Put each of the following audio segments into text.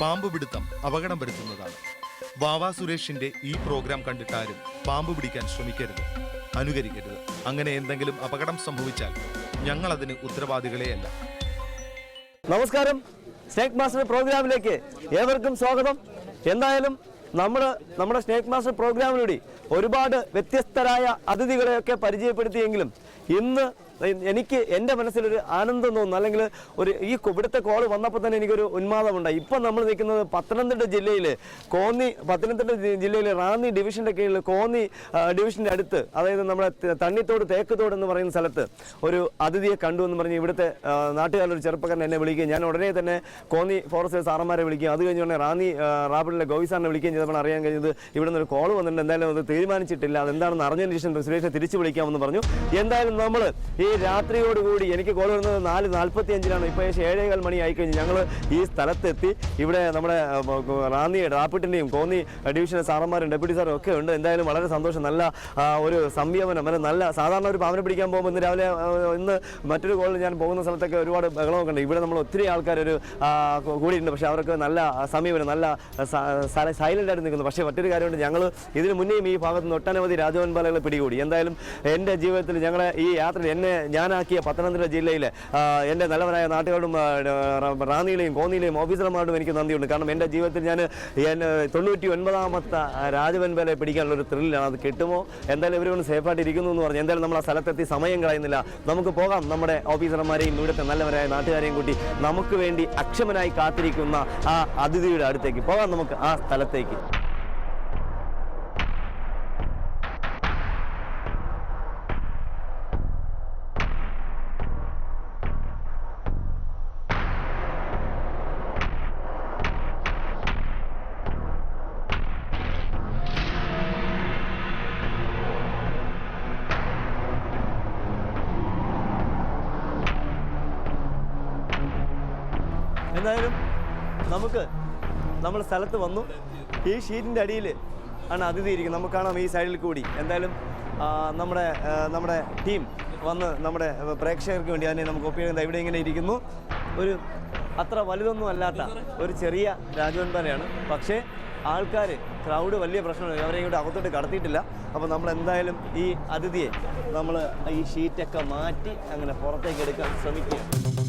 പാമ്പ് പിടുത്തം അപകടം വരുത്തുന്നതാണ്. വാവാ സുരേഷിന്റെ ഈ പ്രോഗ്രാം കണ്ടിട്ടാരും പാമ്പ് പിടിക്കാൻ ശ്രമിക്കരുത് അനുകരിക്കരുത്. അങ്ങനെ എന്തെങ്കിലും അപകടം സംഭവിച്ചാൽ ഞങ്ങൾ അതിന് ഉത്തരവാദികളെയല്ല. നമസ്കാരം. സ്നേക് മാസ്റ്റർ പ്രോഗ്രാമിലേക്ക് ഏവർക്കും സ്വാഗതം. എന്തായാലും നമ്മൾ നമ്മുടെ സ്നേക് മാസ്റ്റർ പ്രോഗ്രാമിലൂടെ ഒരുപാട് വ്യത്യസ്തരായ അതിഥികളെയൊക്കെ പരിചയപ്പെടുത്തിയെങ്കിലും ഇന്ന് എനിക്ക് എന്റെ മനസ്സിലൊരു ആനന്ദം തോന്നുന്നു. അല്ലെങ്കിൽ ഒരു ഈ ഇവിടുത്തെ കോൾ വന്നപ്പോൾ തന്നെ എനിക്കൊരു ഉന്മാദമുണ്ടായി. ഇപ്പം നമ്മൾ നിൽക്കുന്നത് പത്തനംതിട്ട ജില്ലയിൽ കോന്നി പത്തനംതിട്ട ജില്ലയിൽ റാന്നി ഡിവിഷന്റെ കീഴിൽ കോന്നി ഡിവിഷന്റെ അടുത്ത് അതായത് നമ്മുടെ തണ്ണിത്തോട് തേക്കുതോട് എന്ന് പറയുന്ന സ്ഥലത്ത് ഒരു അതിഥിയെ കണ്ടു എന്ന് പറഞ്ഞ് ഇവിടുത്തെ നാട്ടുകാരൊരു ചെറുപ്പക്കാരൻ എന്നെ വിളിക്കുകയും ഞാൻ ഉടനെ തന്നെ കോന്നി ഫോറസ്റ്റ് സാറന്മാരെ വിളിക്കുകയും അത് കഴിഞ്ഞ് ഉടനെ റാന്നി റാബിളിലെ ഗോവിസാറിനെ ഗോവി സാറിനെ വിളിക്കുകയും ചെയ്തപ്പോൾ അറിയാൻ കഴിഞ്ഞത് ഇവിടെ ഒരു കോൾ വന്നിട്ടുണ്ട്. എന്തായാലും അത് തീരുമാനിച്ചിട്ടില്ല. അതെന്താണെന്ന് അറിഞ്ഞതിന് ശേഷം സുരേഷെ തിരിച്ചു വിളിക്കാമെന്ന് പറഞ്ഞു. എന്തായാലും നമ്മൾ ഈ രാത്രിയോടുകൂടി എനിക്ക് കോൾ വരുന്നത് നാല് നാൽപ്പത്തി അഞ്ചിനാണ് ഇപ്പോൾ ഏകദേശം ഏഴേകാൽ മണി ആയിക്കഴിഞ്ഞ് ഞങ്ങൾ ഈ സ്ഥലത്തെത്തി. ഇവിടെ നമ്മുടെ റാന്നി റാപ്പിഡിന്റെയും കോന്നി ഡിവിഷനിലെ സാറന്മാരും ഡെപ്യൂട്ടി സാറും ഒക്കെ ഉണ്ട്. എന്തായാലും വളരെ സന്തോഷം. നല്ല ഒരു സംയമനം അല്ലെ നല്ല സാധാരണ ഒരു പാവനെ പിടിക്കാൻ പോകുമ്പോൾ ഇന്ന് രാവിലെ ഇന്ന് മറ്റൊരു കോളിൽ ഞാൻ പോകുന്ന സ്ഥലത്തൊക്കെ ഒരുപാട് ബഹളമൊക്കെ ഉണ്ട്. ഇവിടെ നമ്മൾ ഒത്തിരി ആൾക്കാർ ഒരു കൂടിയിട്ടുണ്ട്. പക്ഷേ അവർക്ക് നല്ല സമീപനം നല്ല സൈലന്റ് ആയിട്ട് നിൽക്കുന്നു. പക്ഷേ മറ്റൊരു കാര്യമുണ്ട്. ഞങ്ങൾ ഇതിന് മുന്നേയും ഈ ഭാഗത്ത് നിന്ന് ഒട്ടനവധി രാജവൻപാലകളെ പിടികൂടി. എന്തായാലും എന്റെ ജീവിതത്തിൽ ഞങ്ങളെ ഈ യാത്രയിൽ എന്നെ ഞാനാക്കിയ പത്തനംതിട്ട ജില്ലയിലെ ആ, എന്റെ നല്ലവരായ നാട്ടുകാരും റാന്നിയിലെയും കോന്നിയിലെയും ഓഫീസർമാരോടും എനിക്ക് നന്ദിയുണ്ട്. കാരണം എന്റെ ജീവിതത്തിൽ ഞാൻ തൊണ്ണൂറ്റി ഒൻപതാമത്തെ രാജവൻപേലെ പിടിക്കാനുള്ള ഒരു ത്രില്ലാണ്. അത് കിട്ടുമോ? എന്തായാലും ഇവരോട് സേഫായിട്ട് ഇരിക്കുന്നു എന്ന് പറഞ്ഞു. എന്തായാലും നമ്മൾ ആ സ്ഥലത്തെത്തി സമയം കളയുന്നില്ല. നമുക്ക് പോകാം. നമ്മുടെ ഓഫീസർമാരെയും ഇവിടുത്തെ നല്ലവരായ നാട്ടുകാരെയും കൂട്ടി നമുക്ക് വേണ്ടി അക്ഷമനായി കാത്തിരിക്കുന്ന ആ അതിഥിയുടെ അടുത്തേക്ക് പോകാം നമുക്ക് ആ സ്ഥലത്തേക്ക്. സ്ഥലത്ത് വന്നു. ഈ ഷീറ്റിന്റെ അടിയിൽ ആണ് അതിഥി ഇരിക്കുന്നത്. നമുക്ക് കാണാം ഈ സൈഡിൽ കൂടി. എന്തായാലും നമ്മുടെ നമ്മുടെ ടീം വന്ന് നമ്മുടെ പ്രേക്ഷകർക്ക് വേണ്ടി അതിനെ നമുക്ക് ഒപ്പിയെടുക്കുന്നത് ഇവിടെ ഇങ്ങനെ ഇരിക്കുന്നു. ഒരു അത്ര വലുതൊന്നും അല്ലാത്ത ഒരു ചെറിയ രാജവൻപാലയാണ് പക്ഷേ ആൾക്കാർ ക്രൗഡ് വലിയ പ്രശ്നമാണ് അവരെ ഇവിടെ അകത്തോട്ട് കടത്തിയിട്ടില്ല. അപ്പോൾ നമ്മൾ എന്തായാലും ഈ അതിഥിയെ നമ്മൾ ഈ ഷീറ്റൊക്കെ മാറ്റി അങ്ങനെ പുറത്തേക്ക് എടുക്കാൻ ശ്രമിക്കുക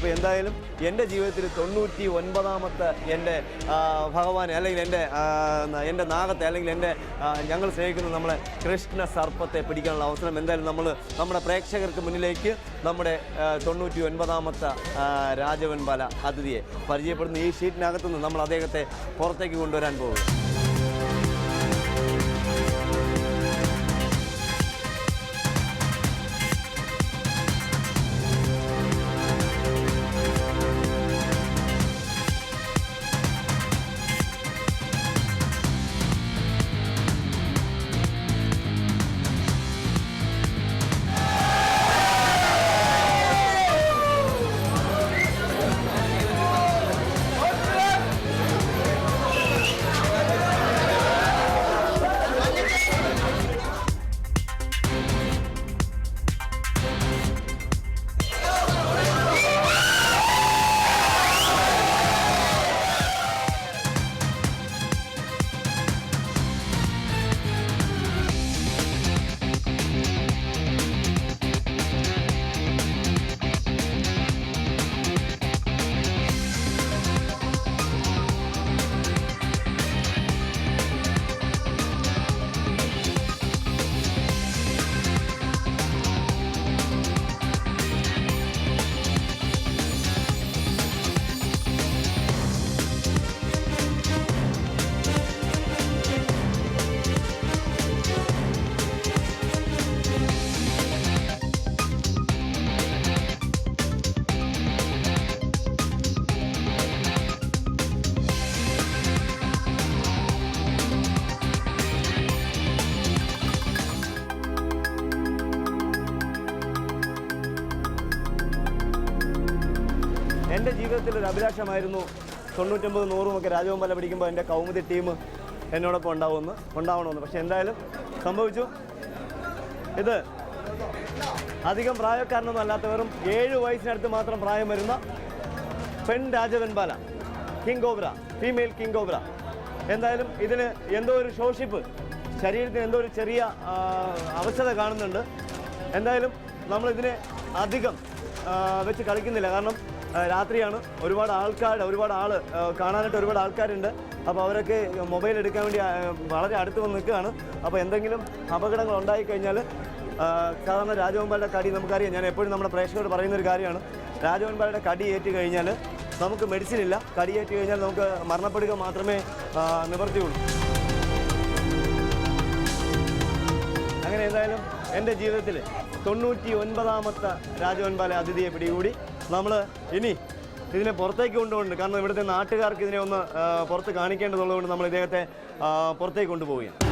അപ്പോൾ എന്തായാലും എന്റെ ജീവിതത്തിൽ തൊണ്ണൂറ്റി ഒൻപതാമത്തെ എന്റെ ഭഗവാനെ അല്ലെങ്കിൽ എന്റെ എന്റെ നാഗത്തെ അല്ലെങ്കിൽ എന്റെ ഞങ്ങൾ സ്നേഹിക്കുന്ന നമ്മളെ കൃഷ്ണ സർപ്പത്തെ പിടിക്കാനുള്ള അവസരം എന്തായാലും നമ്മൾ നമ്മുടെ പ്രേക്ഷകർക്ക് മുന്നിലേക്ക് നമ്മുടെ തൊണ്ണൂറ്റി ഒൻപതാമത്തെ രാജവൻപാല അതിഥിയെ പരിചയപ്പെടുന്ന. ഈ ഷീറ്റിനകത്തുനിന്ന് നമ്മൾ അദ്ദേഹത്തെ പുറത്തേക്ക് കൊണ്ടുവരാൻ പോകും ഒരു അഭിലാഷമായിരുന്നു. തൊണ്ണൂറ്റൊമ്പത് നൂറും ഒക്കെ രാജഗോപാല പിടിക്കുമ്പോൾ എന്റെ കൗമുദി ടീം എന്നോടൊപ്പം ഉണ്ടാവുമെന്ന് ഉണ്ടാവണമെന്ന്. പക്ഷെ എന്തായാലും സംഭവിച്ചു. ഇത് അധികം പ്രായക്കാരനൊന്നും അല്ലാത്ത വെറും ഏഴ് വയസ്സിനടുത്ത് മാത്രം പ്രായം വരുന്ന പെൺ രാജവെൻപാല king cobra female king cobra എന്തായാലും ഇതിന് എന്തോ ഒരു ശോഷിപ്പ് ശരീരത്തിന് എന്തോ ഒരു ചെറിയ അവസ്ഥത കാണുന്നുണ്ട്. എന്തായാലും നമ്മളിതിനെ അധികം വെച്ച് കളിക്കുന്നില്ല. കാരണം രാത്രിയാണ്. ഒരുപാട് ആൾക്കാർ ഒരുപാട് ആൾ കാണാനായിട്ട് ഒരുപാട് ആൾക്കാരുണ്ട്. അപ്പോൾ അവരൊക്കെ മൊബൈൽ എടുക്കാൻ വേണ്ടി വളരെ അടുത്ത് വന്ന് നിൽക്കുകയാണ്. അപ്പോൾ എന്തെങ്കിലും അപകടങ്ങൾ ഉണ്ടായി കഴിഞ്ഞാൽ സാധാരണ രാജഗോപാലിന്റെ കടി നമുക്കറിയാം. ഞാൻ എപ്പോഴും നമ്മുടെ പ്രേക്ഷകരോട് പറയുന്ന ഒരു കാര്യമാണ്. രാജഗോപാലിന്റെ കടി ഏറ്റ് കഴിഞ്ഞാൽ നമുക്ക് മെഡിസിൻ ഇല്ല. കടി ഏറ്റ് കഴിഞ്ഞാൽ നമുക്ക് മരണപ്പെടുക മാത്രമേ നിവർത്തിയുള്ളൂ. അങ്ങനെ എന്തായാലും എന്റെ ജീവിതത്തിൽ തൊണ്ണൂറ്റി ഒൻപതാമത്തെ രാജവൻപാല അതിഥിയെ പിടികൂടി. നമ്മൾ ഇനി ഇതിനെ പുറത്തേക്ക് കൊണ്ടുപോകുന്നുണ്ട്. കാരണം ഇവിടുത്തെ നാട്ടുകാർക്ക് ഇതിനെ ഒന്ന് പുറത്ത് കാണിക്കേണ്ടതുള്ളതുകൊണ്ട് നമ്മൾ ഇദ്ദേഹത്തെ പുറത്തേക്ക് കൊണ്ടുപോവുകയാണ്.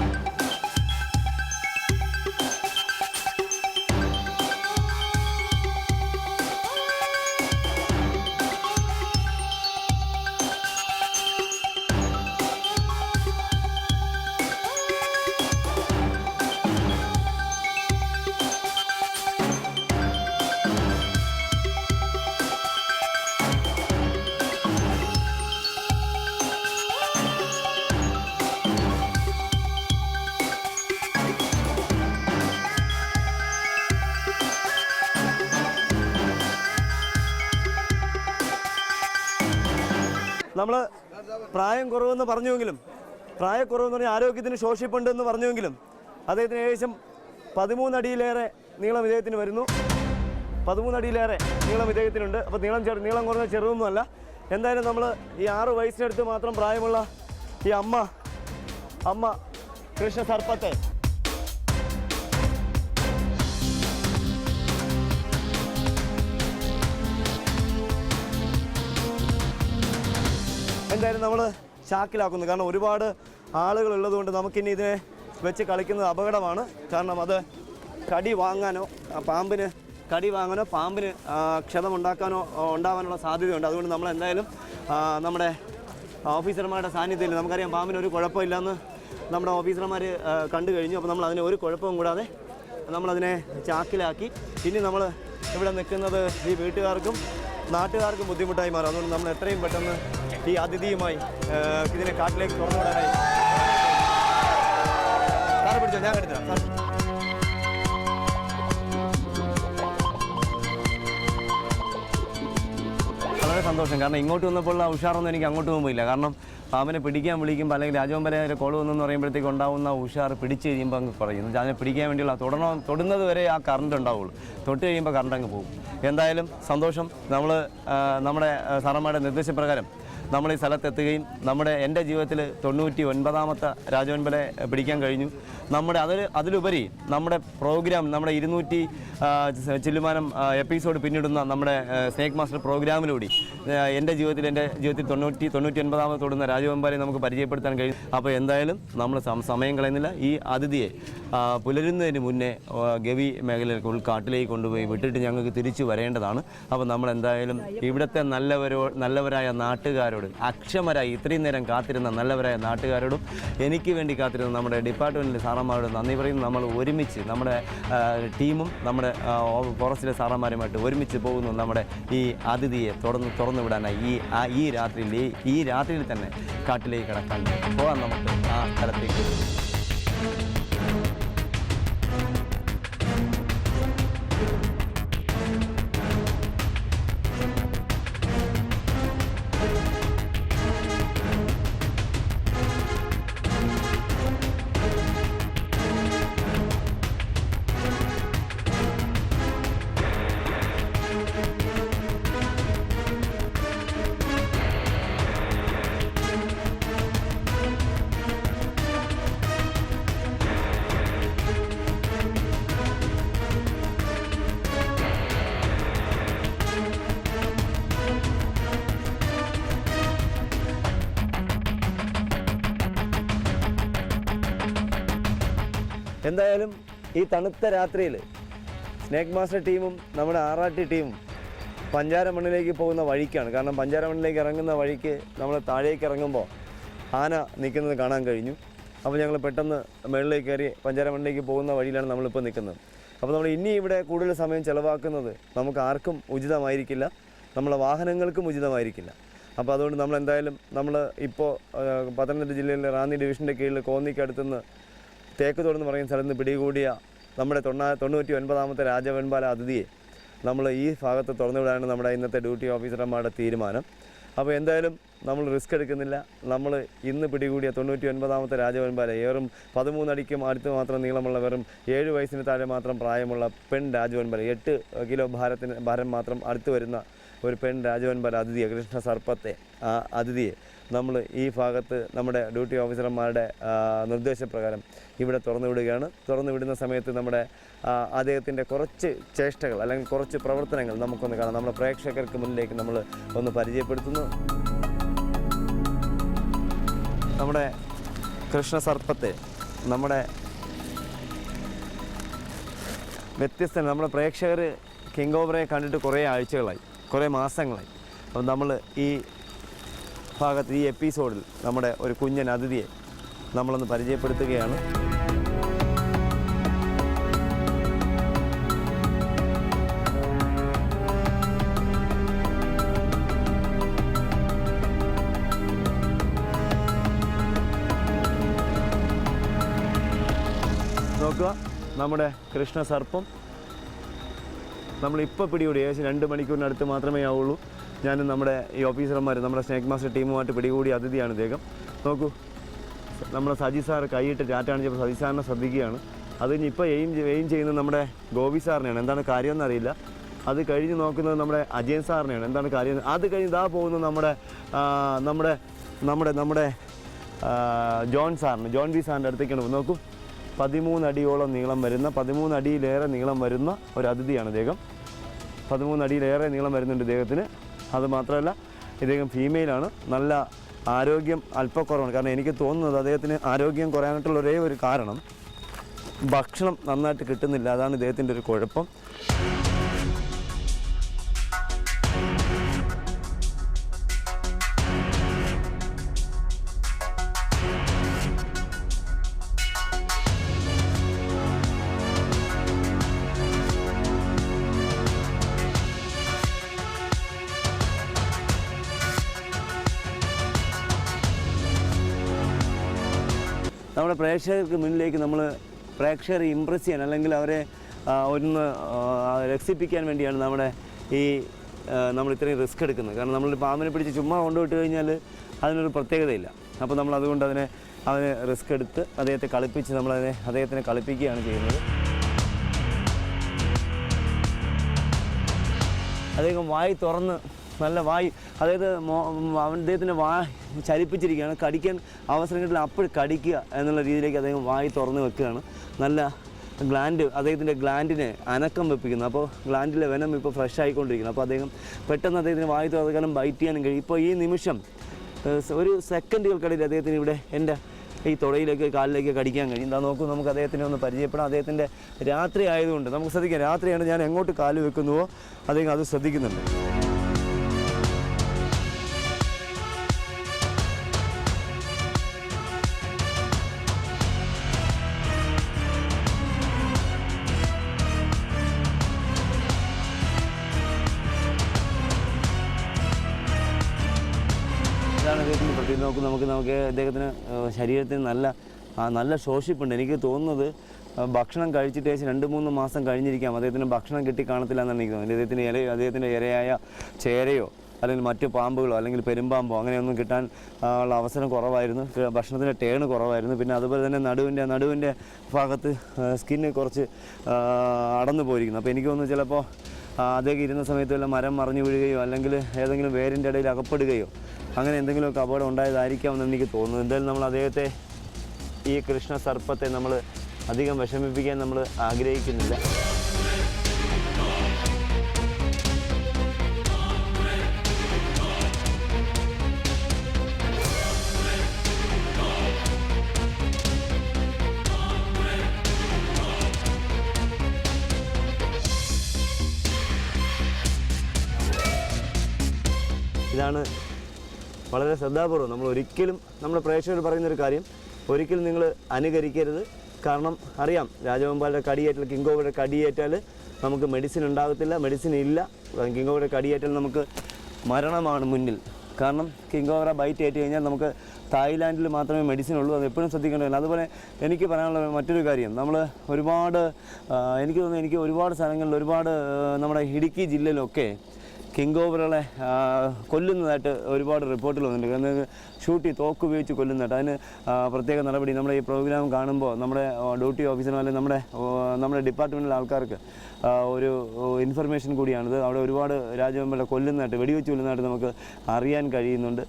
നമ്മൾ പ്രായം കുറവെന്ന് പറഞ്ഞുവെങ്കിലും പ്രായക്കുറവെന്ന് പറഞ്ഞാൽ ആരോഗ്യത്തിന് ശോഷിപ്പുണ്ടെന്ന് പറഞ്ഞുവെങ്കിലും അദ്ദേഹത്തിന് ഏകദേശം പതിമൂന്നടിയിലേറെ നീളം ഇദ്ദേഹത്തിന് വരുന്നു. പതിമൂന്നടിയിലേറെ നീളം ഇദ്ദേഹത്തിനുണ്ട്. അപ്പോൾ നീളം ചെറു നീളം കുറഞ്ഞ ചെറുതൊന്നുമല്ല. എന്തായാലും നമ്മൾ ഈ ആറ് വയസ്സിനടുത്ത് മാത്രം പ്രായമുള്ള ഈ അമ്മ അമ്മ കൃഷ്ണ സർപ്പത്തെ എന്തായാലും നമ്മൾ ചാക്കിലാക്കുന്നു കാരണം ഒരുപാട് ആളുകൾ ഉള്ളതുകൊണ്ട് നമുക്കിനി ഇതിനെ വെച്ച് കളിക്കുന്നത് അപകടമാണ്. കാരണം അത് കടി വാങ്ങാനോ പാമ്പിന് കടി വാങ്ങാനോ പാമ്പിന് ക്ഷതമുണ്ടാക്കാനോ ഉണ്ടാവാനുള്ള സാധ്യതയുണ്ട്. അതുകൊണ്ട് നമ്മൾ എന്തായാലും നമ്മുടെ ഓഫീസർമാരുടെ സാന്നിധ്യത്തിൽ നമുക്കറിയാം പാമ്പിന് ഒരു കുഴപ്പമില്ലെന്ന് നമ്മുടെ ഓഫീസർമാർ കണ്ടു കഴിഞ്ഞു. അപ്പോൾ നമ്മൾ അതിനെ ഒരു കുഴപ്പവും കൂടാതെ നമ്മളതിനെ ചാക്കിലാക്കി. ഇനി നമ്മൾ ഇവിടെ നിൽക്കുന്നത് ഈ വീട്ടുകാർക്കും നാട്ടുകാർക്കും ബുദ്ധിമുട്ടായി മാറും. അതുകൊണ്ട് നമ്മൾ എത്രയും പെട്ടെന്ന് ഈ അതിഥിയുമായി ഇതിനെ കാട്ടിലേക്ക് തുറന്നുവിടാനായി സാറ് പിടിച്ചോ? ഞാൻ കരുതരാം സാർ വളരെ സന്തോഷം. കാരണം ഇങ്ങോട്ട് വന്നപ്പോൾ ആ ഉഷാറൊന്നും എനിക്ക് അങ്ങോട്ട് പോകുമ്പോയില്ല കാരണം പാമ്പിനെ പിടിക്കാൻ വിളിക്കുമ്പോൾ അല്ലെങ്കിൽ രാജവമ്പല കോൾ വന്നെന്ന് പറയുമ്പോഴത്തേക്ക് ഉണ്ടാവുന്ന ഉഷാർ പിടിച്ച് കഴിയുമ്പോൾ അങ്ങ് പറയുന്നു അതിനെ പിടിക്കാൻ വേണ്ടിയുള്ള തുടണോ തൊടുന്നത് വരെ ആ കറണ്ട് ഉണ്ടാവുള്ളൂ. തൊട്ട് കഴിയുമ്പോൾ കറണ്ട് അങ്ങ് പോകും. എന്തായാലും സന്തോഷം. നമ്മൾ നമ്മുടെ സാറന്മാരുടെ നിർദ്ദേശപ്രകാരം നമ്മൾ ഈ സ്ഥലത്തെത്തുകയും നമ്മുടെ എന്റെ ജീവിതത്തിൽ തൊണ്ണൂറ്റി ഒൻപതാമത്തെ രാജവൻപലെ പിടിക്കാൻ കഴിഞ്ഞു. നമ്മുടെ അതിൽ അതിലുപരി നമ്മുടെ പ്രോഗ്രാം നമ്മുടെ ഇരുന്നൂറ്റി ചില്ലുമാനം എപ്പിസോഡ് പിന്നിടുന്ന നമ്മുടെ സ്നേക് മാസ്റ്റർ പ്രോഗ്രാമിലൂടെ എന്റെ ജീവിതത്തിൽ എന്റെ ജീവിതത്തിൽ തൊണ്ണൂറ്റി തൊണ്ണൂറ്റി ഒൻപതാമത് തൊടുന്ന രാജവൻപാലെ നമുക്ക് പരിചയപ്പെടുത്താൻ കഴിയും. അപ്പോൾ എന്തായാലും നമ്മൾ സമയം കളയുന്നില്ല. ഈ അതിഥിയെ പുലരുന്നതിന് മുന്നേ ഗവി മേഖലയിൽ ഉൾക്കാട്ടിലേക്ക് കൊണ്ടുപോയി വിട്ടിട്ട് ഞങ്ങൾക്ക് തിരിച്ചു വരേണ്ടതാണ്. അപ്പോൾ നമ്മൾ എന്തായാലും ഇവിടുത്തെ നല്ലവരോ നല്ലവരായ നാട്ടുകാരോട് അക്ഷമരായി ഇത്രയും നേരം കാത്തിരുന്ന നല്ലവരായ നാട്ടുകാരോടും എനിക്ക് വേണ്ടി കാത്തിരുന്ന നമ്മുടെ ഡിപ്പാർട്ട്മെന്റിലെ സാറന്മാരോടും നന്ദി പറയുന്നു. നമ്മൾ ഒരുമിച്ച് നമ്മുടെ ടീമും നമ്മുടെ ഫോറസ്റ്റിലെ സാറന്മാരുമായിട്ട് ഒരുമിച്ച് പോകുന്നു നമ്മുടെ ഈ അതിഥിയെ തുറന്ന് തുറന്നു വിടാനായി ഈ ഈ രാത്രിയിൽ ഈ രാത്രിയിൽ തന്നെ കാട്ടിലേക്ക് കിടക്കാൻ പോകാം നമുക്ക് ആ സ്ഥലത്തേക്ക്. എന്തായാലും ഈ തണുത്ത രാത്രിയിൽ സ്നേക്ക് മാസ്റ്റർ ടീമും നമ്മുടെ ആറാട്ടി ടീമും പഞ്ചാരമണ്ണിലേക്ക് പോകുന്ന വഴിക്കാണ്. കാരണം പഞ്ചാരമണ്ണിലേക്ക് ഇറങ്ങുന്ന വഴിക്ക് നമ്മൾ താഴേക്ക് ഇറങ്ങുമ്പോൾ ആന നിൽക്കുന്നത് കാണാൻ കഴിഞ്ഞു. അപ്പോൾ ഞങ്ങൾ പെട്ടെന്ന് മുകളിലേക്ക് കയറി പഞ്ചാരമണ്ണിലേക്ക് പോകുന്ന വഴിയിലാണ് നമ്മളിപ്പോൾ നിൽക്കുന്നത് അപ്പോൾ നമ്മൾ ഇനി ഇവിടെ കൂടുതൽ സമയം ചിലവാക്കുന്നത് നമുക്ക് ആർക്കും ഉചിതമായിരിക്കില്ല. നമ്മളെ വാഹനങ്ങൾക്കും ഉചിതമായിരിക്കില്ല. അപ്പോൾ അതുകൊണ്ട് നമ്മൾ എന്തായാലും നമ്മൾ ഇപ്പോൾ പത്തനംതിട്ട ജില്ലയിലെ റാന്നി ഡിവിഷന്റെ കീഴിൽ കോന്നിക്കടുത്തുനിന്ന് തേക്കുതോട് എന്ന് പറയുന്ന സ്ഥലത്ത് നിന്ന് പിടികൂടിയ നമ്മുടെ തൊണ്ണാ തൊണ്ണൂറ്റി ഒൻപതാമത്തെ രാജവെൺപാല അതിഥിയെ നമ്മൾ ഈ ഭാഗത്ത് തുറന്നുവിടാനാണ് നമ്മുടെ ഇന്നത്തെ ഡ്യൂട്ടി ഓഫീസർമാരുടെ തീരുമാനം. അപ്പോൾ എന്തായാലും നമ്മൾ റിസ്ക് എടുക്കുന്നില്ല. നമ്മൾ ഇന്ന് പിടികൂടിയ തൊണ്ണൂറ്റി ഒൻപതാമത്തെ രാജവെൺപാല ഏറും പതിമൂന്നടിക്കും അടുത്ത് മാത്രം നീളമുള്ള വെറും ഏഴ് വയസ്സിന് താഴെ മാത്രം പ്രായമുള്ള പെൺ രാജവെൺപാല എട്ട് കിലോ ഭാരത്തിന് ഭാരം മാത്രം അടുത്ത് വരുന്ന ഒരു പെൺ രാജവെൻപാല അതിഥിയെ കൃഷ്ണ സർപ്പത്തെ ആ അതിഥിയെ നമ്മൾ ഈ ഭാഗത്ത് നമ്മുടെ ഡ്യൂട്ടി ഓഫീസർമാരുടെ നിർദ്ദേശപ്രകാരം ഇവിടെ തുറന്നു വിടുകയാണ് തുറന്നു വിടുന്ന സമയത്ത് നമ്മുടെ അദ്ദേഹത്തിന്റെ കുറച്ച് ചേഷ്ടകൾ അല്ലെങ്കിൽ കുറച്ച് പ്രവർത്തനങ്ങൾ നമുക്കൊന്ന് കാണാം. നമ്മുടെ പ്രേക്ഷകർക്ക് മുന്നിലേക്ക് നമ്മൾ ഒന്ന് പരിചയപ്പെടുത്തുന്നു. നമ്മുടെ കൃഷ്ണ സർപ്പത്തെ നമ്മുടെ വ്യത്യസ്ത നമ്മുടെ പ്രേക്ഷകർ കിങ് ഓവറെ കണ്ടിട്ട് കുറേ ആഴ്ചകളായി കുറേ മാസങ്ങളായി. അപ്പം നമ്മൾ ഈ ഭാഗത്ത് ഈ എപ്പിസോഡിൽ നമ്മുടെ ഒരു കുഞ്ഞൻ അതിഥിയെ നമ്മളൊന്ന് പരിചയപ്പെടുത്തുകയാണ്. നമ്മുടെ കൃഷ്ണ സർപ്പം. നമ്മളിപ്പോൾ പിടികൂടി ഏകദേശം രണ്ട് മണിക്കൂറിനടുത്ത് മാത്രമേ ആവുള്ളൂ. ഞാനും നമ്മുടെ ഈ ഓഫീസർമാർ നമ്മുടെ സ്നേക് മാസ്റ്റർ ടീമുമായിട്ട് പിടികൂടിയ അതിഥിയാണ് ഇദ്ദേഹം. നോക്കൂ നമ്മുടെ സജി സാർ കൈയിട്ട് ചാറ്റാണ് കാണിച്ചപ്പോൾ സജി സാറിനെ ശ്രദ്ധിക്കുകയാണ്. അത് കഴിഞ്ഞ് ഇപ്പോൾ എയിം എയിം ചെയ്യുന്നത് നമ്മുടെ ഗോപി സാറിനെയാണ്. എന്താണ് കാര്യം അറിയില്ല അത് കഴിഞ്ഞ് നോക്കുന്നത് നമ്മുടെ അജയൻ സാറിനെയാണ്. എന്താണ് കാര്യം അത് കഴിഞ്ഞ് ഇതാ പോകുന്നത് നമ്മുടെ നമ്മുടെ നമ്മുടെ നമ്മുടെ ജോൺ സാറിന്. ജോൺ വി സാറിന്റെ അടുത്തേക്കാണ്. നോക്കൂ പതിമൂന്ന് അടിയോളം നീളം വരുന്ന പതിമൂന്ന് അടിയിലേറെ നീളം വരുന്ന ഒരു അതിഥിയാണ് ഇദ്ദേഹം. പതിമൂന്ന് അടിയിലേറെ നീളം വരുന്നുണ്ട് ഇദ്ദേഹത്തിന്. അത് മാത്രമല്ല ഇദ്ദേഹം ഫീമെയിലാണ് നല്ല ആരോഗ്യം അല്പക്കുറവാണ്. കാരണം എനിക്ക് തോന്നുന്നത് അദ്ദേഹത്തിന് ആരോഗ്യം കുറയാനായിട്ടുള്ള ഒരേ ഒരു കാരണം ഭക്ഷണം നന്നായിട്ട് കിട്ടുന്നില്ല. അതാണ് ഇദ്ദേഹത്തിന്റെ ഒരു കുഴപ്പം. പ്രേക്ഷകർക്ക് മുന്നിലേക്ക് നമ്മൾ പ്രേക്ഷകരെ ഇമ്പ്രസ് ചെയ്യാൻ അല്ലെങ്കിൽ അവരെ ഒന്ന് രക്ഷിപ്പിക്കാൻ വേണ്ടിയാണ് നമ്മുടെ ഈ നമ്മൾ ഇത്രയും റിസ്ക് എടുക്കുന്നത്. കാരണം നമ്മൾ പാമ്പിനെ പിടിച്ച് ചുമ്മാ കൊണ്ടുപോയിട്ട് കഴിഞ്ഞാൽ അതിനൊരു പ്രത്യേകതയില്ല. അപ്പോൾ നമ്മൾ അതുകൊണ്ട് അതിനെ അവന് റിസ്ക് എടുത്ത് അദ്ദേഹത്തെ കളിപ്പിച്ച് നമ്മളതിനെ അദ്ദേഹത്തിനെ കളിപ്പിക്കുകയാണ് ചെയ്യുന്നത്. അദ്ദേഹം വായി തുറന്ന് നല്ല വായി അതായത് അദ്ദേഹത്തിന്റെ വാ ചലിപ്പിച്ചിരിക്കുകയാണ്. കടിക്കാൻ അവസരം കിട്ടില്ല. അപ്പോൾ കടിക്കുക എന്നുള്ള രീതിയിലേക്ക് അദ്ദേഹം വായി തുറന്ന് വെക്കുകയാണ്. നല്ല ഗ്ലാൻഡ് അദ്ദേഹത്തിന്റെ ഗ്ലാൻഡിനെ അനക്കം വെപ്പിക്കുന്നു. അപ്പോൾ ഗ്ലാൻഡിലെ വെനം ഇപ്പോൾ ഫ്രഷ് ആയിക്കൊണ്ടിരിക്കുന്നു. അപ്പോൾ അദ്ദേഹം പെട്ടെന്ന് അദ്ദേഹത്തിന് വായി തുറക്കാനും ബൈറ്റ് ചെയ്യാനും കഴിയും. ഇപ്പോൾ ഈ നിമിഷം ഒരു സെക്കൻഡുകൾക്കിടയിൽ അദ്ദേഹത്തിന് ഇവിടെ എന്റെ ഈ തുടയിലേക്ക് കാലിലേക്ക് കടിക്കാൻ കഴിയും. എന്താ നോക്കൂ നമുക്ക് അദ്ദേഹത്തിനെ ഒന്ന് പരിചയപ്പെടാം. അദ്ദേഹത്തിന്റെ രാത്രി ആയതുകൊണ്ട് നമുക്ക് ശ്രദ്ധിക്കാം. രാത്രിയാണ് ഞാൻ എങ്ങോട്ട് കാൽ വെക്കുന്നുവോ അദ്ദേഹം അത് ശ്രദ്ധിക്കുന്നുണ്ട്. നമുക്ക് നമുക്ക് അദ്ദേഹത്തിന് ശരീരത്തിന് നല്ല നല്ല ശോഷിപ്പുണ്ട് എനിക്ക് തോന്നുന്നത് ഭക്ഷണം കഴിച്ചിട്ട് ഏകദേശം രണ്ട് മൂന്ന് മാസം കഴിഞ്ഞിരിക്കാം. അദ്ദേഹത്തിന് ഭക്ഷണം കിട്ടി കാണത്തില്ല എന്നാണ് എനിക്ക് തോന്നുന്നത്. അദ്ദേഹത്തിന്റെ ഇര അദ്ദേഹത്തിന്റെ ഇരയായ ചേരയോ അല്ലെങ്കിൽ മറ്റു പാമ്പുകളോ അല്ലെങ്കിൽ പെരുമ്പാമ്പോ അങ്ങനെയൊന്നും കിട്ടാൻ ഉള്ള അവസരം കുറവായിരുന്നു. ഭക്ഷണത്തിന്റെ ടേൺ കുറവായിരുന്നു. പിന്നെ അതുപോലെ തന്നെ നടുവിന്റെ നടുവിന്റെ ഭാഗത്ത് സ്കിന്ന് കുറച്ച് അടന്നു പോയിരിക്കുന്നു. അപ്പോൾ എനിക്ക് തോന്നുന്നു ചിലപ്പോൾ അദ്ദേഹം ഇരുന്ന സമയത്ത് വല്ല മരം മറിഞ്ഞു വീഴുകയോ അല്ലെങ്കിൽ ഏതെങ്കിലും വേരിന്റെ ഇടയിൽ അകപ്പെടുകയോ അങ്ങനെ എന്തെങ്കിലുമൊക്കെ അപകടം ഉണ്ടായതായിരിക്കാമെന്ന് എനിക്ക് തോന്നുന്നു. എന്തായാലും നമ്മൾ അദ്ദേഹത്തെ ഈ കൃഷ്ണ സർപ്പത്തെ നമ്മൾ അധികം വിഷമിപ്പിക്കാൻ നമ്മൾ ആഗ്രഹിക്കുന്നില്ല. അവിടെയാണ് വളരെ ശ്രദ്ധാപൂർവം നമ്മൾ ഒരിക്കലും നമ്മുടെ പ്രേക്ഷകർ പറയുന്നൊരു കാര്യം ഒരിക്കലും നിങ്ങൾ അനുകരിക്കരുത്. കാരണം അറിയാം രാജഗോപാലിന്റെ കടിയേറ്റാൽ കിങ്കോയുടെ കടിയേറ്റാൽ നമുക്ക് മെഡിസിൻ ഉണ്ടാകത്തില്ല മെഡിസിൻ ഇല്ല. കിങ്കോയുടെ കടിയേറ്റാൽ നമുക്ക് മരണമാണ് മുന്നിൽ. കാരണം കിങ്കോവറ ബൈറ്റ് ഏറ്റ് കഴിഞ്ഞാൽ നമുക്ക് തായ്ലാൻഡിൽ മാത്രമേ മെഡിസിൻ ഉള്ളൂ അത് എപ്പോഴും ശ്രദ്ധിക്കേണ്ടതല്ല. അതുപോലെ എനിക്ക് പറയാനുള്ള മറ്റൊരു കാര്യം നമ്മൾ ഒരുപാട് എനിക്ക് തോന്നുന്നു എനിക്ക് ഒരുപാട് സ്ഥലങ്ങളിൽ ഒരുപാട് നമ്മുടെ ഇടുക്കി ജില്ലയിലൊക്കെ കിങ് ഓവറുകളെ കൊല്ലുന്നതായിട്ട് ഒരുപാട് റിപ്പോർട്ടുകൾ വന്നിട്ടുണ്ട്. കാരണം ഷൂട്ടി തോക്ക് ഉപയോഗിച്ച് കൊല്ലുന്നതായിട്ട്. അതിന് പ്രത്യേക നടപടി നമ്മുടെ ഈ പ്രോഗ്രാം കാണുമ്പോൾ നമ്മുടെ ഡ്യൂട്ടി ഓഫീസറോ അല്ലെങ്കിൽ നമ്മുടെ നമ്മുടെ ഡിപ്പാർട്ട്മെന്റിലെ ആൾക്കാർക്ക് ഒരു ഇൻഫർമേഷൻ കൂടിയാണിത്. അവിടെ ഒരുപാട് രാജ്യമെമ്പാടെ കൊല്ലുന്നതായിട്ട് വെടിവെച്ച് കൊല്ലുന്നതായിട്ട് നമുക്ക് അറിയാൻ കഴിയുന്നുണ്ട്.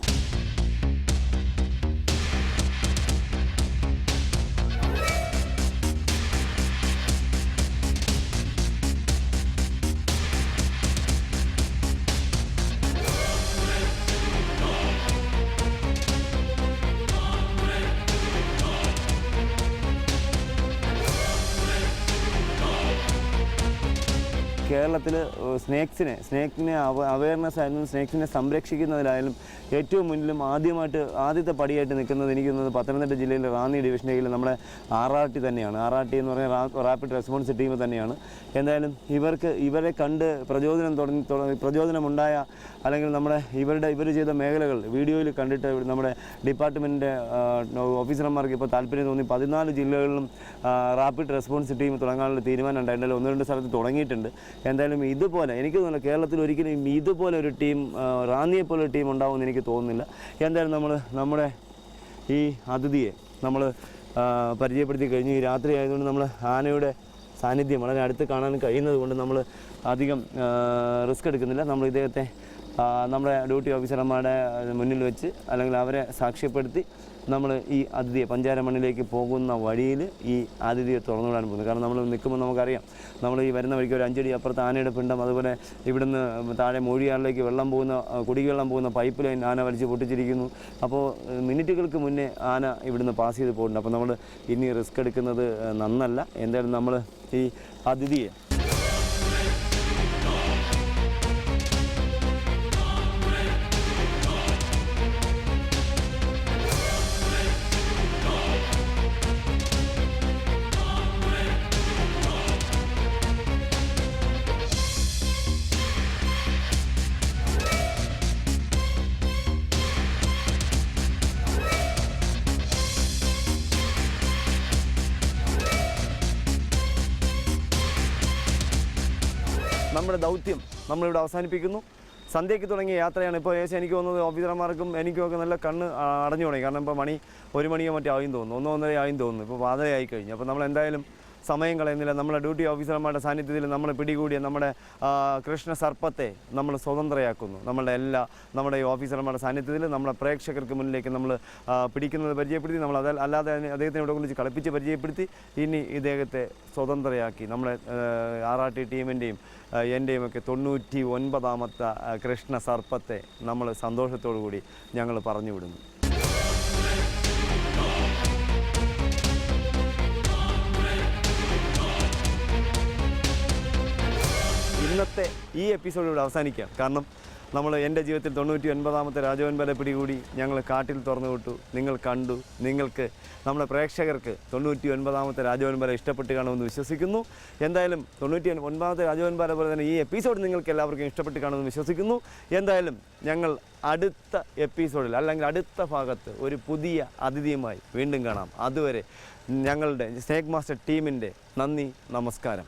കേരളത്തിൽ സ്നേക്സിനെ സ്നേക്കിനെ അവയർനെസ് ആയാലും സ്നേക്സിനെ സംരക്ഷിക്കുന്നതിലായാലും ഏറ്റവും മുന്നിലും ആദ്യമായിട്ട് ആദ്യത്തെ പടിയായിട്ട് നിൽക്കുന്നത് എനിക്ക് തോന്നുന്നത് പത്തനംതിട്ട ജില്ലയിലെ റാന്നി ഡിവിഷന്റെ നമ്മുടെ ആർ ആർ ടി തന്നെയാണ്. ആർ ആർ ടി എന്ന് പറഞ്ഞാൽ റാപ്പിഡ് റെസ്പോൺസ് ടീം തന്നെയാണ്. എന്തായാലും ഇവർക്ക് ഇവരെ കണ്ട് പ്രചോദനം തുടങ്ങി പ്രചോദനമുണ്ടായ അല്ലെങ്കിൽ നമ്മുടെ ഇവരുടെ ഇവർ ചെയ്ത മേഖലകൾ വീഡിയോയിൽ കണ്ടിട്ട് നമ്മുടെ ഡിപ്പാർട്ട്മെന്റിന്റെ ഓഫീസർമാർക്ക് ഇപ്പോൾ താല്പര്യം തോന്നി പതിനാല് ജില്ലകളിലും റാപ്പിഡ് റെസ്പോൺസ് ടീം തുടങ്ങാനുള്ള തീരുമാനം ഉണ്ടായിട്ടുണ്ട് ഒന്ന് രണ്ട് സ്ഥലത്ത് തുടങ്ങിയിട്ടുണ്ട്. എന്തായാലും ഇതുപോലെ എനിക്ക് തോന്നുന്നില്ല കേരളത്തിൽ ഒരിക്കലും ഇതുപോലെ ഒരു ടീം റാന്നിയെ പോലെ ഒരു ടീം ഉണ്ടാവുമെന്ന് എനിക്ക് തോന്നുന്നില്ല. എന്തായാലും നമ്മൾ നമ്മുടെ ഈ അതിഥിയെ നമ്മൾ പരിചയപ്പെടുത്തി കഴിഞ്ഞു. ഈ രാത്രി ആയതുകൊണ്ട് നമ്മൾ ആനയുടെ സാന്നിധ്യം വളരെ അടുത്ത് കാണാൻ കഴിയുന്നത് കൊണ്ട് നമ്മൾ അധികം റിസ്ക് എടുക്കുന്നില്ല. നമ്മൾ ഇദ്ദേഹത്തെ നമ്മുടെ ഡ്യൂട്ടി ഓഫീസർമാരുടെ മുന്നിൽ വെച്ച് അല്ലെങ്കിൽ അവരെ സാക്ഷ്യപ്പെടുത്തി നമ്മൾ ഈ അതിഥിയെ പഞ്ചാരമണ്ണിലേക്ക് പോകുന്ന വഴിയിൽ ഈ അതിഥിയെ തുറന്നുവിടാൻ പോകുന്നത് കാരണം നമ്മൾ നിൽക്കുമ്പോൾ നമുക്കറിയാം നമ്മൾ ഈ വരുന്ന വഴിക്ക് ഒരു അഞ്ചടി അപ്പുറത്ത് ആനയുടെ പിണ്ടം അതുപോലെ ഇവിടുന്ന് താഴെ മൂഴിയാറിലേക്ക് വെള്ളം പോകുന്ന കുടിവെള്ളം പോകുന്ന പൈപ്പ് ലൈൻ ആന വലിച്ച് പൊട്ടിച്ചിരിക്കുന്നു. അപ്പോൾ മിനിറ്റുകൾക്ക് മുന്നേ ആന ഇവിടുന്ന് പാസ് ചെയ്ത് പോകുന്നുണ്ട്. അപ്പോൾ നമ്മൾ ഇനി റിസ്ക് എടുക്കുന്നത് നന്നല്ല. എന്തായാലും നമ്മൾ ഈ അതിഥിയെ നമ്മുടെ ദൗത്യം നമ്മളിവിടെ അവസാനിപ്പിക്കുന്നു. സന്ധ്യയ്ക്ക് തുടങ്ങിയ യാത്രയാണ് ഇപ്പോൾ ഏകദേശം എനിക്ക് തോന്നുന്നത് ഓഫീസർമാർക്കും എനിക്കും ഒക്കെ നല്ല കണ്ണ് അടഞ്ഞു തുടങ്ങി. കാരണം ഇപ്പോൾ മണി ഒരു മണിയോ മറ്റോ ആയും തോന്നുന്നു. ഒന്നോ ഒന്നര ആയും തോന്നുന്നു. ഇപ്പോൾ പാതയായി കഴിഞ്ഞു. അപ്പോൾ നമ്മൾ എന്തായാലും സമയം കളയുന്നില്ല. നമ്മുടെ ഡ്യൂട്ടി ഓഫീസർമാരുടെ സാന്നിധ്യത്തിൽ നമ്മൾ പിടികൂടിയ നമ്മുടെ കൃഷ്ണ സർപ്പത്തെ നമ്മൾ സ്വതന്ത്രയാക്കുന്നു. നമ്മളുടെ എല്ലാ നമ്മുടെ ഈ ഓഫീസർമാരുടെ സാന്നിധ്യത്തിൽ നമ്മുടെ പ്രേക്ഷകർക്ക് മുന്നിലേക്ക് നമ്മൾ പിടിക്കുന്നത് പരിചയപ്പെടുത്തി നമ്മൾ അത് അല്ലാതെ അദ്ദേഹത്തിനെ ഇവിടെ കുറിച്ച് കളിപ്പിച്ച് പരിചയപ്പെടുത്തി ഇനി ഇദ്ദേഹത്തെ സ്വതന്ത്രയാക്കി. നമ്മുടെ ആർ ആർ ടി ടീമിന്റെയും എന്റെയും ഒക്കെ തൊണ്ണൂറ്റി ഒൻപതാമത്തെ കൃഷ്ണ സർപ്പത്തെ നമ്മൾ സന്തോഷത്തോടു കൂടി ഞങ്ങൾ പറഞ്ഞു വിടുന്നു. ഇന്നത്തെ ഈ എപ്പിസോഡ് ഇവിടെ അവസാനിക്കാം. കാരണം നമ്മൾ എന്റെ ജീവിതത്തിൽ തൊണ്ണൂറ്റി ഒൻപതാമത്തെ രാജവൻപല പിടികൂടി ഞങ്ങൾ കാട്ടിൽ തുറന്നു വിട്ടു നിങ്ങൾ കണ്ടു. നിങ്ങൾക്ക് നമ്മുടെ പ്രേക്ഷകർക്ക് തൊണ്ണൂറ്റി ഒൻപതാമത്തെ രാജവൻപല ഇഷ്ടപ്പെട്ട് കാണുമെന്ന് വിശ്വസിക്കുന്നു. എന്തായാലും തൊണ്ണൂറ്റി ഒൻപതാമത്തെ രാജവൻപല പോലെ തന്നെ ഈ എപ്പിസോഡ് നിങ്ങൾക്ക് എല്ലാവർക്കും ഇഷ്ടപ്പെട്ട് കാണുമെന്ന് വിശ്വസിക്കുന്നു. എന്തായാലും ഞങ്ങൾ അടുത്ത എപ്പിസോഡിൽ അല്ലെങ്കിൽ അടുത്ത ഭാഗത്ത് ഒരു പുതിയ അതിഥിയുമായി വീണ്ടും കാണാം. അതുവരെ ഞങ്ങളുടെ സ്നേക് മാസ്റ്റർ ടീമിന്റെ നന്ദി നമസ്കാരം.